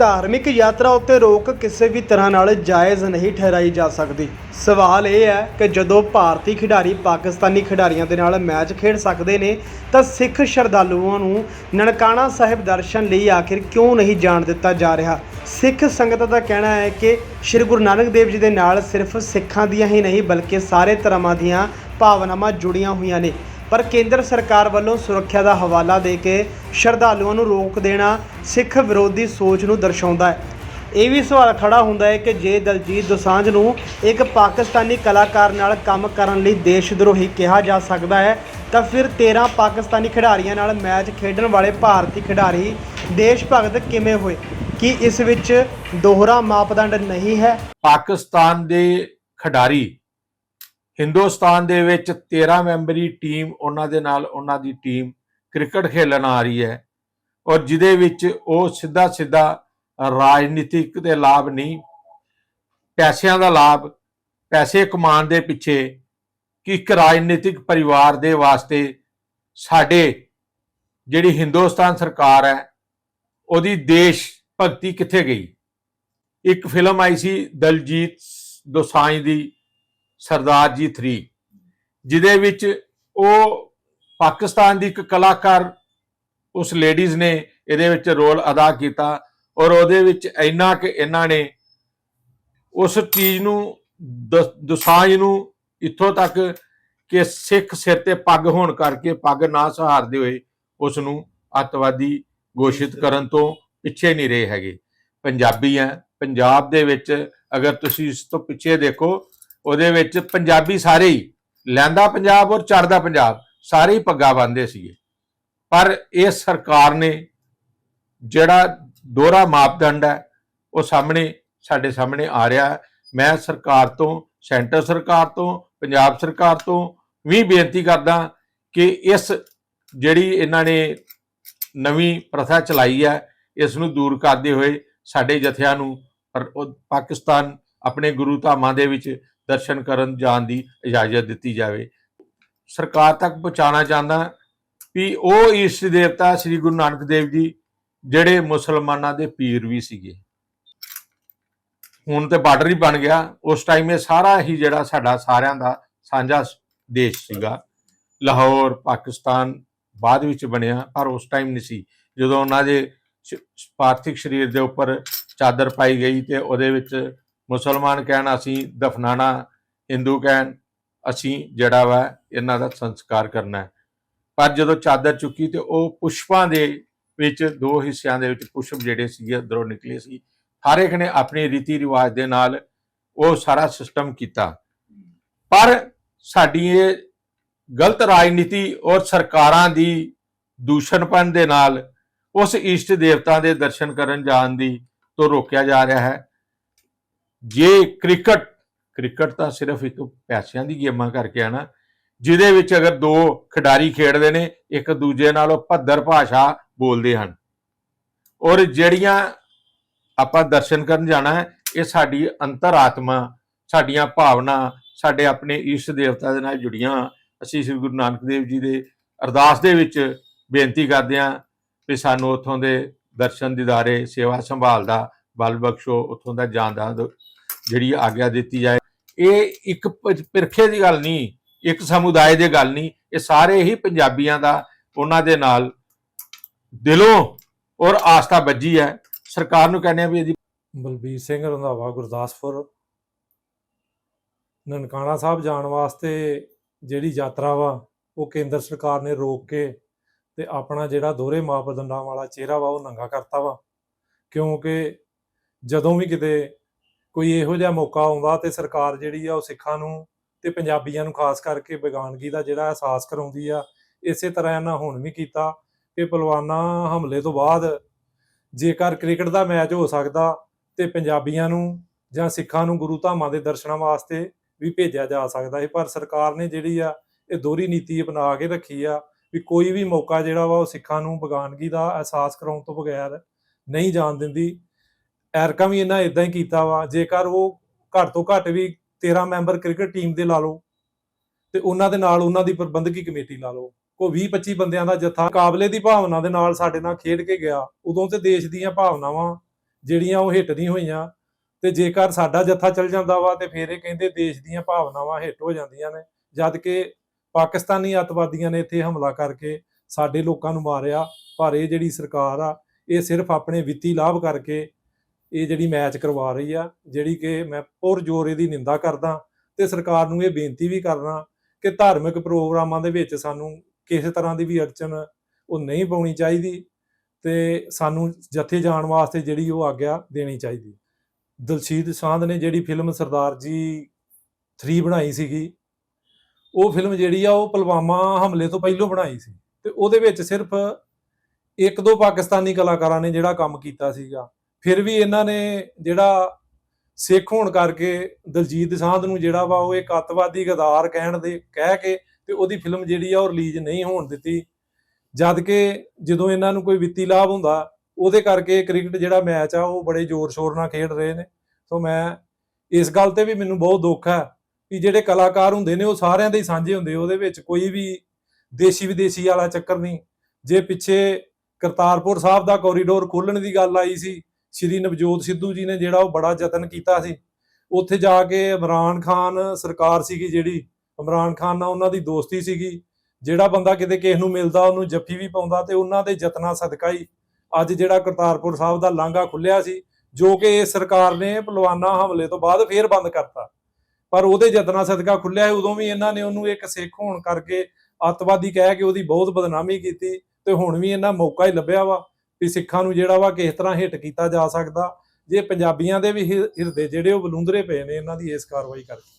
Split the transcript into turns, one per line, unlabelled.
ਧਾਰਮਿਕ ਯਾਤਰਾ ਉੱਤੇ ਰੋਕ ਕਿਸੇ ਵੀ ਤਰ੍ਹਾਂ ਨਾਲ ਜਾਇਜ਼ ਨਹੀਂ ਠਹਿਰਾਈ ਜਾ ਸਕਦੀ। ਸਵਾਲ ਇਹ ਹੈ ਕਿ ਜਦੋਂ ਭਾਰਤੀ ਖਿਡਾਰੀ ਪਾਕਿਸਤਾਨੀ ਖਿਡਾਰੀਆਂ ਦੇ ਨਾਲ ਮੈਚ ਖੇਡ ਸਕਦੇ ਨੇ, ਤਾਂ ਸਿੱਖ ਸ਼ਰਧਾਲੂਆਂ ਨੂੰ ਨਨਕਾਣਾ ਸਾਹਿਬ ਦਰਸ਼ਨ ਲਈ ਆਖਿਰ ਕਿਉਂ ਨਹੀਂ ਜਾਣ ਦਿੱਤਾ ਜਾ ਰਿਹਾ? ਸਿੱਖ ਸੰਗਤ ਦਾ ਕਹਿਣਾ ਹੈ ਕਿ ਸ੍ਰੀ ਗੁਰੂ ਨਾਨਕ ਦੇਵ ਜੀ ਦੇ ਨਾਲ ਸਿਰਫ ਸਿੱਖਾਂ ਦੀਆਂ ਹੀ ਨਹੀਂ, ਬਲਕਿ ਸਾਰੇ ਧਰਮਾਂ ਦੀਆਂ ਭਾਵਨਾਵਾਂ ਜੁੜੀਆਂ ਹੋਈਆਂ ਨੇ। ਪਰ ਕੇਂਦਰ ਸਰਕਾਰ ਵੱਲੋਂ ਸੁਰੱਖਿਆ ਦਾ ਹਵਾਲਾ ਦੇ ਕੇ ਸ਼ਰਧਾਲੂਆਂ ਨੂੰ ਰੋਕ ਦੇਣਾ ਸਿੱਖ ਵਿਰੋਧੀ ਸੋਚ ਨੂੰ ਦਰਸਾਉਂਦਾ ਹੈ। ਇਹ ਵੀ ਸਵਾਲ ਖੜਾ ਹੁੰਦਾ ਹੈ ਕਿ ਜੇ ਦਲਜੀਤ ਦੋਸਾਂਝ ਨੂੰ ਇੱਕ ਪਾਕਿਸਤਾਨੀ ਕਲਾਕਾਰ ਨਾਲ ਕੰਮ ਕਰਨ ਲਈ ਦੇਸ਼ ਦਰੋਹੀ ਕਿਹਾ ਜਾ ਸਕਦਾ ਹੈ, ਤਾਂ ਫਿਰ 13 ਪਾਕਿਸਤਾਨੀ ਖਿਡਾਰੀਆਂ ਨਾਲ ਮੈਚ ਖੇਡਣ ਵਾਲੇ ਭਾਰਤੀ ਖਿਡਾਰੀ ਦੇਸ਼ ਭਗਤ ਕਿਵੇਂ ਹੋਏ? ਕੀ ਇਸ ਵਿੱਚ ਦੋਹਰਾ ਮਾਪਦੰਡ ਨਹੀਂ ਹੈ?
ਪਾਕਿਸਤਾਨ ਦੇ ਖਿਡਾਰੀ ਹਿੰਦੁਸਤਾਨ ਦੇ ਵਿੱਚ 13 ਮੈਂਬਰੀ ਟੀਮ ਉਹਨਾਂ ਦੇ ਨਾਲ ਉਹਨਾਂ ਦੀ ਟੀਮ ਕ੍ਰਿਕਟ ਖੇਲਣ ਆ ਰਹੀ ਹੈ ਔਰ ਜਿਹਦੇ ਵਿੱਚ ਉਹ ਸਿੱਧਾ ਸਿੱਧਾ ਰਾਜਨੀਤਿਕ ਦੇ ਲਾਭ ਨਹੀਂ, ਪੈਸਿਆਂ ਦਾ ਲਾਭ, ਪੈਸੇ ਕਮਾਉਣ ਦੇ ਪਿੱਛੇ ਕਿ ਇੱਕ ਰਾਜਨੀਤਿਕ ਪਰਿਵਾਰ ਦੇ ਵਾਸਤੇ ਸਾਡੇ ਜਿਹੜੀ ਹਿੰਦੁਸਤਾਨ ਸਰਕਾਰ ਹੈ, ਉਹਦੀ ਦੇਸ਼ ਭਗਤੀ ਕਿੱਥੇ ਗਈ? ਇੱਕ ਫਿਲਮ ਆਈ ਸੀ ਦਲਜੀਤ ਦੋਸਾਂਝ ਦੀ ਸਰਦਾਰ ਜੀ 3 ਜਿਹਦੇ ਵਿੱਚ ਉਹ ਪਾਕਿਸਤਾਨ ਦੀ ਇੱਕ ਕਲਾਕਾਰ, ਉਸ ਲੇਡੀਜ਼ ਨੇ ਇਹਦੇ ਵਿੱਚ ਰੋਲ ਅਦਾ ਕੀਤਾ ਔਰ ਉਹਦੇ ਵਿੱਚ ਇੰਨਾ ਕਿ ਇਹਨਾਂ ਨੇ ਉਸ ਚੀਜ਼ ਨੂੰ ਦੁਸਾਂਝ ਨੂੰ ਇੱਥੋਂ ਤੱਕ ਕਿ ਸਿੱਖ ਸਿਰ ਤੇ ਪੱਗ ਹੋਣ ਕਰਕੇ ਪੱਗ ਨਾ ਸਹਾਰਦੇ ਹੋਏ ਉਸ ਨੂੰ ਅੱਤਵਾਦੀ ਘੋਸ਼ਿਤ ਕਰਨ ਤੋਂ ਪਿੱਛੇ ਨਹੀਂ ਰਹੇ ਹੈਗੇ। ਪੰਜਾਬੀ ਆ ਪੰਜਾਬ ਦੇ ਵਿੱਚ ਅਗਰ ਤੁਸੀਂ ਇਸ ਤੋਂ ਪਿੱਛੇ ਦੇਖੋ ਉਹਦੇ ਵਿੱਚ ਪੰਜਾਬੀ ਸਾਰੇ ਹੀ, ਲੈਂਦਾ ਪੰਜਾਬ ਔਰ ਚੜਦਾ ਪੰਜਾਬ, ਸਾਰੇ ਹੀ ਪੱਗਾ ਬੰਨਦੇ ਸੀਗੇ। ਪਰ ਇਹ ਸਰਕਾਰ ਨੇ ਜਿਹੜਾ ਦੋਹਰਾ ਮਾਪਦੰਡ ਹੈ, ਉਹ ਸਾਹਮਣੇ, ਸਾਡੇ ਸਾਹਮਣੇ ਆ ਰਿਹਾ ਮੈਂ ਸਰਕਾਰ ਤੋਂ, ਸੈਂਟਰ ਸਰਕਾਰ ਤੋਂ, ਪੰਜਾਬ ਸਰਕਾਰ ਤੋਂ ਵੀ ਬੇਨਤੀ ਕਰਦਾ ਕਿ ਇਸ ਜਿਹੜੀ ਇਹਨਾਂ ਨੇ ਨਵੀਂ ਪ੍ਰਥਾ ਚਲਾਈ ਹੈ, ਇਸ ਨੂੰ ਦੂਰ ਕਰਦੇ ਹੋਏ ਸਾਡੇ ਜਥਿਆਂ ਨੂੰ ਪਾਕਿਸਤਾਨ ਆਪਣੇ ਗੁਰੂ ਧਾਮਾਂ ਦੇ ਵਿੱਚ ਦਰਸ਼ਨ ਕਰਨ ਜਾਣ ਦੀ ਇਜਾਜ਼ਤ ਦਿੱਤੀ ਜਾਵੇ। ਸਰਕਾਰ ਤੱਕ ਪਹੁੰਚਾਉਣਾ ਚਾਹੁੰਦਾ ਵੀ ਉਹ ਇਸ਼ਟ ਦੇਵਤਾ ਸ੍ਰੀ ਗੁਰੂ ਨਾਨਕ ਦੇਵ ਜੀ, ਜਿਹੜੇ ਮੁਸਲਮਾਨਾਂ ਦੇ ਪੀਰ ਵੀ ਸੀਗੇ। ਹੁਣ ਤੇ ਬਾਰਡਰ ਹੀ ਬਣ ਗਿਆ। ਉਸ ਟਾਈਮ ਇਹ ਸਾਰਾ ਹੀ ਜਿਹੜਾ ਸਾਡਾ ਸਾਰਿਆਂ ਦਾ ਸਾਂਝਾ ਦੇਸ਼ ਸੀਗਾ। ਲਾਹੌਰ, ਪਾਕਿਸਤਾਨ ਬਾਅਦ ਵਿੱਚ ਬਣਿਆ, ਪਰ ਉਸ ਟਾਈਮ ਨਹੀਂ ਸੀ। ਜਦੋਂ ਉਹਨਾਂ ਦੇ ਪਾਰਥਿਕ ਸਰੀਰ ਦੇ ਉੱਪਰ ਚਾਦਰ ਪਾਈ ਗਈ ਤੇ ਉਹਦੇ ਵਿੱਚ ਮੁਸਲਮਾਨ ਕਹਿਣ, ਅਸੀਂ ਦਫਨਾਣਾ, ਹਿੰਦੂ ਕਹਿਣ, ਅਸੀਂ ਜਿਹੜਾ ਵਾ ਇਹਨਾਂ ਦਾ ਸੰਸਕਾਰ ਕਰਨਾ ਪਰ ਜਦੋਂ ਚਾਦਰ ਚੁੱਕੀ ਤੇ ਉਹ ਪੁਸ਼ਪਾਂ ਦੇ ਵਿੱਚ, ਦੋ ਹਿੱਸਿਆਂ ਦੇ ਵਿੱਚ ਪੁਸ਼ਪ ਜਿਹੜੇ ਸੀਗੇ, ਅੰਦਰੋਂ ਨਿਕਲੇ ਸੀ, ਹਰ ਇੱਕ ਨੇ ਆਪਣੇ ਰੀਤੀ ਰਿਵਾਜ ਦੇ ਨਾਲ ਉਹ ਸਾਰਾ ਸਿਸਟਮ ਕੀਤਾ। ਪਰ ਸਾਡੀ ਇਹ ਗਲਤ ਰਾਜਨੀਤੀ ਔਰ ਸਰਕਾਰਾਂ ਦੀ ਦੂਸ਼ਣਪਨ ਦੇ ਨਾਲ ਉਸ ਇਸ਼ਟ ਦੇਵਤਾ ਦੇ ਦਰਸ਼ਨ ਕਰਨ ਜਾਣ ਦੀ ਤੋਂ ਰੋਕਿਆ ਜਾ ਰਿਹਾ ਹੈ। ਜੇ ਕ੍ਰਿਕਟ ਕ੍ਰਿਕਟ ਤਾਂ ਸਿਰਫ ਇੱਕ ਪੈਸਿਆਂ ਦੀ ਗੇਮਾਂ ਕਰਕੇ ਆ ਨਾ, ਜਿਹਦੇ ਵਿੱਚ ਅਗਰ ਦੋ ਖਿਡਾਰੀ ਖੇਡਦੇ ਨੇ, ਇੱਕ ਦੂਜੇ ਨਾਲ ਉਹ ਭੱਦਰ ਭਾਸ਼ਾ ਬੋਲਦੇ ਹਨ। ਔਰ ਜਿਹੜੀਆਂ ਆਪਾਂ ਦਰਸ਼ਨ ਕਰਨ ਜਾਣਾ ਹੈ, ਇਹ ਸਾਡੀ ਅੰਤਰਾਤਮਾ, ਸਾਡੀਆਂ ਭਾਵਨਾ, ਸਾਡੇ ਆਪਣੇ ਇਸ਼ਟ ਦੇਵਤਾ ਦੇ ਨਾਲ ਜੁੜੀਆਂ। ਅਸੀਂ ਸ੍ਰੀ ਗੁਰੂ ਨਾਨਕ ਦੇਵ ਜੀ ਦੇ ਅਰਦਾਸ ਦੇ ਵਿੱਚ ਬੇਨਤੀ ਕਰਦੇ ਹਾਂ ਵੀ ਸਾਨੂੰ ਉੱਥੋਂ ਦੇ ਦਰਸ਼ਨ ਦਿਦਾਰੇ, ਸੇਵਾ ਸੰਭਾਲ ਦਾ, ਬਲ ਬਖਸ਼ੋ, ਉੱਥੋਂ ਦਾ ਜਾਣ ਦਾ ਜਿਹੜੀ ਆਗਿਆ ਦਿੱਤੀ ਜਾਏ। ਇਹ ਇੱਕ ਪਿਰਖੇ ਦੀ ਗੱਲ ਨਹੀਂ, ਇੱਕ ਸਮੁਦਾਇ ਦੀ ਗੱਲ ਨਹੀਂ, ਇਹ ਸਾਰੇ ਹੀ ਪੰਜਾਬੀਆਂ ਦਾ ਉਹਨਾਂ ਦੇ ਨਾਲ ਦਿਲੋਂ ਔਰ ਆਸਥਾ ਵੱਜੀ ਹੈ। ਸਰਕਾਰ ਨੂੰ ਕਹਿੰਦੇ ਆ ਵੀ ਇਹਦੀ
ਬਲਬੀਰ ਸਿੰਘ ਰੰਧਾਵਾ, ਗੁਰਦਾਸਪੁਰ, ਨਨਕਾਣਾ ਸਾਹਿਬ ਜਾਣ ਵਾਸਤੇ ਜਿਹੜੀ ਯਾਤਰਾ ਵਾ, ਉਹ ਕੇਂਦਰ ਸਰਕਾਰ ਨੇ ਰੋਕ ਕੇ ਤੇ ਆਪਣਾ ਜਿਹੜਾ ਦੋਹਰੇ ਮਾਪਦੰਡਾਂ ਵਾਲਾ ਚਿਹਰਾ ਵਾ, ਉਹ ਨੰਗਾ ਕਰਤਾ ਵਾ। ਕਿਉਂਕਿ ਜਦੋਂ ਵੀ ਕਿਤੇ ਕੋਈ ਇਹੋ ਜਿਹਾ ਮੌਕਾ ਆਉਂਦਾ ਤੇ ਸਰਕਾਰ ਜਿਹੜੀ ਆ ਉਹ ਸਿੱਖਾਂ ਨੂੰ ਤੇ ਪੰਜਾਬੀਆਂ ਨੂੰ ਖਾਸ ਕਰਕੇ ਬੇਗਾਨਗੀ ਦਾ ਜਿਹੜਾ ਅਹਿਸਾਸ ਕਰਾਉਂਦੀ ਆ, ਇਸੇ ਤਰ੍ਹਾਂ ਇਹਨਾਂ ਹੁਣ ਵੀ ਕੀਤਾ ਕਿ ਪਲਵਾਨਾ ਹਮਲੇ ਤੋਂ ਬਾਅਦ ਜੇਕਰ ਕ੍ਰਿਕਟ ਦਾ ਮੈਚ ਹੋ ਸਕਦਾ ਤੇ ਪੰਜਾਬੀਆਂ ਨੂੰ ਜਾਂ ਸਿੱਖਾਂ ਨੂੰ ਗੁਰੂ ਧਾਮਾਂ ਦੇ ਦਰਸ਼ਨਾਂ ਵਾਸਤੇ ਵੀ ਭੇਜਿਆ ਜਾ ਸਕਦਾ ਹੈ ਪਰ ਸਰਕਾਰ ਨੇ ਜਿਹੜੀ ਆ ਇਹ ਦੋਹਰੀ ਨੀਤੀ ਅਪਣਾ ਕੇ ਰੱਖੀ ਆ ਵੀ ਕੋਈ ਵੀ ਮੌਕਾ ਜਿਹੜਾ ਵਾ ਉਹ ਸਿੱਖਾਂ ਨੂੰ ਬਗਾਨਗੀ ਦਾ ਅਹਿਸਾਸ ਕਰਾਉਣ ਤੋਂ ਬਗੈਰ ਨਹੀਂ ਜਾਣ ਦਿੰਦੀ ਐਰਕਾ ਵੀ ਇਹਨਾਂ ਇਦਾਂ ਹੀ ਕੀਤਾ ਵਾ, ਜੇਕਰ ਉਹ ਘੱਟ ਤੋਂ ਘੱਟ ਵੀ 13 ਮੈਂਬਰ ਕ੍ਰਿਕਟ ਟੀਮ ਦੇ ਲਾ ਲਓ, ਤੇ ਉਹਨਾਂ ਦੇ ਨਾਲ ਉਹਨਾਂ ਦੀ ਪ੍ਰਬੰਧਕੀ ਕਮੇਟੀ ਲਾ ਲਓ ਕੋ 20 25 ਬੰਦਿਆਂ ਦਾ ਜਥਾ ਕਾਬਲੇ ਦੀ ਭਾਵਨਾ ਦੇ ਨਾਲ ਸਾਡੇ ਨਾਲ ਖੇਡ ਕੇ ਗਿਆ, ਉਦੋਂ ਤੇ ਦੇਸ਼ ਦੀਆਂ ਭਾਵਨਾਵਾਂ ਜਿਹੜੀਆਂ ਉਹ ਹਿੱਟ ਨਹੀਂ ਹੋਈਆਂ, ਤੇ ਜੇਕਰ ਸਾਡਾ ਜੱਥਾ ਚੱਲ ਜਾਂਦਾ ਵਾ ਤੇ ਫੇਰ ਇਹ ਕਹਿੰਦੇ ਦੇਸ਼ ਦੀਆਂ ਭਾਵਨਾਵਾਂ ਹਿੱਟ ਹੋ ਜਾਂਦੀਆਂ ਨੇ, ਜਦ ਕਿ ਪਾਕਿਸਤਾਨੀ ਅੱਤਵਾਦੀਆਂ ਨੇ ਇੱਥੇ ਹਮਲਾ ਕਰਕੇ ਸਾਡੇ ਲੋਕਾਂ ਨੂੰ ਮਾਰਿਆ, ਪਰ ਇਹ ਜਿਹੜੀ ਸਰਕਾਰ ਆ, ਇਹ ਸਿਰਫ ਆਪਣੇ ਵਿੱਤੀ ਲਾਭ ਕਰਕੇ ਇਹ ਜਿਹੜੀ ਮੈਚ ਕਰਵਾ ਰਹੀ ਆ, ਜਿਹੜੀ ਕਿ ਮੈਂ ਪੁਰ ਜ਼ੋਰ ਇਹਦੀ ਨਿੰਦਾ ਕਰਦਾ ਤੇ ਸਰਕਾਰ ਨੂੰ ਇਹ ਬੇਨਤੀ ਵੀ ਕਰਨਾ ਕਿ ਧਾਰਮਿਕ ਪ੍ਰੋਗਰਾਮਾਂ ਦੇ ਵਿੱਚ ਸਾਨੂੰ ਕਿਸੇ ਤਰ੍ਹਾਂ ਦੀ ਵੀ ਅੜਚਨ ਉਹ ਨਹੀਂ ਪਾਉਣੀ ਚਾਹੀਦੀ ਤੇ ਸਾਨੂੰ ਜੱਥੇ ਜਾਣ ਵਾਸਤੇ ਜਿਹੜੀ ਉਹ ਆਗਿਆ ਦੇਣੀ ਚਾਹੀਦੀ। ਦਲਸ਼ੀਦ ਸਾਂਧ ਨੇ ਜਿਹੜੀ ਫਿਲਮ ਸਰਦਾਰ ਜੀ 3 ਬਣਾਈ ਸੀਗੀ, ਉਹ ਫਿਲਮ ਜਿਹੜੀ ਆ ਉਹ ਪੁਲਵਾਮਾ ਹਮਲੇ ਤੋਂ ਪਹਿਲਾਂ ਬਣਾਈ ਸੀ ਤੇ ਉਹਦੇ ਵਿੱਚ ਸਿਰਫ ਇੱਕ ਦੋ ਪਾਕਿਸਤਾਨੀ ਕਲਾਕਾਰਾਂ ਨੇ ਜਿਹੜਾ ਕੰਮ ਕੀਤਾ ਸੀਗਾ। ਫਿਰ ਵੀ ਇਹਨਾਂ ਨੇ ਜਿਹੜਾ ਸਿੱਖ ਹੋਣ ਕਰਕੇ ਦਲਜੀਤ ਦੋਸਾਂਝ ਨੂੰ ਜਿਹੜਾ ਵਾ ਉਹ ਇੱਕ ਅੱਤਵਾਦੀ ਗਦਾਰ ਕਹਿਣ ਦੇ, ਕਹਿ ਕੇ ਤੇ ਉਹਦੀ ਫਿਲਮ ਜਿਹੜੀ ਆ ਉਹ ਰਿਲੀਜ਼ ਨਹੀਂ ਹੋਣ ਦਿੱਤੀ। ਜਦ ਕਿ ਜਦੋਂ ਇਹਨਾਂ ਨੂੰ ਕੋਈ ਵਿੱਤੀ ਲਾਭ ਹੁੰਦਾ, ਉਹਦੇ ਕਰਕੇ ਕ੍ਰਿਕਟ ਜਿਹੜਾ ਮੈਚ ਆ ਉਹ ਬੜੇ ਜ਼ੋਰ ਸ਼ੋਰ ਨਾਲ ਖੇਡ ਰਹੇ ਨੇ। ਸੋ ਮੈਂ ਇਸ ਗੱਲ ਤੇ ਵੀ ਮੈਨੂੰ ਬਹੁਤ ਦੁੱਖ ਹੈ ਕਿ ਜਿਹੜੇ ਕਲਾਕਾਰ ਹੁੰਦੇ ਨੇ ਉਹ ਸਾਰਿਆਂ ਦੇ ਹੀ ਸਾਂਝੇ ਹੁੰਦੇ, ਉਹਦੇ ਵਿੱਚ ਕੋਈ ਵੀ ਦੇਸ਼ੀ ਵਿਦੇਸ਼ੀ ਵਾਲਾ ਚੱਕਰ ਨਹੀਂ। ਜੇ ਪਿੱਛੇ ਕਰਤਾਰਪੁਰ ਸਾਹਿਬ ਦਾ ਕੋਰੀਡੋਰ ਖੋਲਣ ਦੀ ਗੱਲ ਆਈ ਸੀ ਸ਼੍ਰੀ ਨਵਜੋਤ ਸਿੱਧੂ ਜੀ ਨੇ ਜਿਹੜਾ ਉਹ ਬੜਾ ਯਤਨ ਕੀਤਾ ਸੀ। ਉੱਥੇ ਜਾ ਕੇ ਇਮਰਾਨ ਖਾਨ ਸਰਕਾਰ ਸੀਗੀ ਜਿਹੜੀ, ਇਮਰਾਨ ਖਾਨ ਨਾਲ ਉਹਨਾਂ ਦੀ ਦੋਸਤੀ ਸੀਗੀ। ਜਿਹੜਾ ਬੰਦਾ ਕਿਤੇ ਕਿਸੇ ਨੂੰ ਮਿਲਦਾ, ਉਹਨੂੰ ਜੱਫੀ ਵੀ ਪਾਉਂਦਾ ਤੇ ਉਹਨਾਂ ਦੇ ਯਤਨਾਂ ਸਦਕਾ ਹੀ ਅੱਜ ਜਿਹੜਾ ਕਰਤਾਰਪੁਰ ਸਾਹਿਬ ਦਾ ਲਾਂਘਾ ਖੁੱਲਿਆ ਸੀ, ਜੋ ਕਿ ਇਸ ਸਰਕਾਰ ਨੇ ਪਲਵਾਨਾ ਹਮਲੇ ਤੋਂ ਬਾਅਦ ਫੇਰ ਬੰਦ ਕਰਤਾ। ਪਰ ਉਹਦੇ ਯਤਨਾਂ ਸਦਕਾ ਖੁੱਲਿਆ ਸੀ, ਉਦੋਂ ਵੀ ਇਹਨਾਂ ਨੇ ਉਹਨੂੰ ਇੱਕ ਸਿੱਖ ਹੋਣ ਕਰਕੇ ਅੱਤਵਾਦੀ ਕਹਿ ਕੇ ਉਹਦੀ ਬਹੁਤ ਬਦਨਾਮੀ ਕੀਤੀ ਤੇ ਹੁਣ ਵੀ ਇਹਨਾਂ ਮੌਕਾ ਹੀ ਲੱਭਿਆ ਵਾ। ਵੀ ਸਿੱਖਾਂ ਨੂੰ ਜਿਹੜਾ ਵਾ ਕਿਸ ਤਰ੍ਹਾਂ ਹਿੱਟ ਕੀਤਾ ਜਾ ਸਕਦਾ, ਜੇ ਪੰਜਾਬੀਆਂ ਦੇ ਵੀ ਹਿ- ਹਿਰਦੇ ਜਿਹੜੇ ਉਹ ਬਲੂੰਦਰੇ ਪਏ ਨੇ, ਇਹਨਾਂ ਦੀ ਇਸ ਕਾਰਵਾਈ ਕਰਕੇ।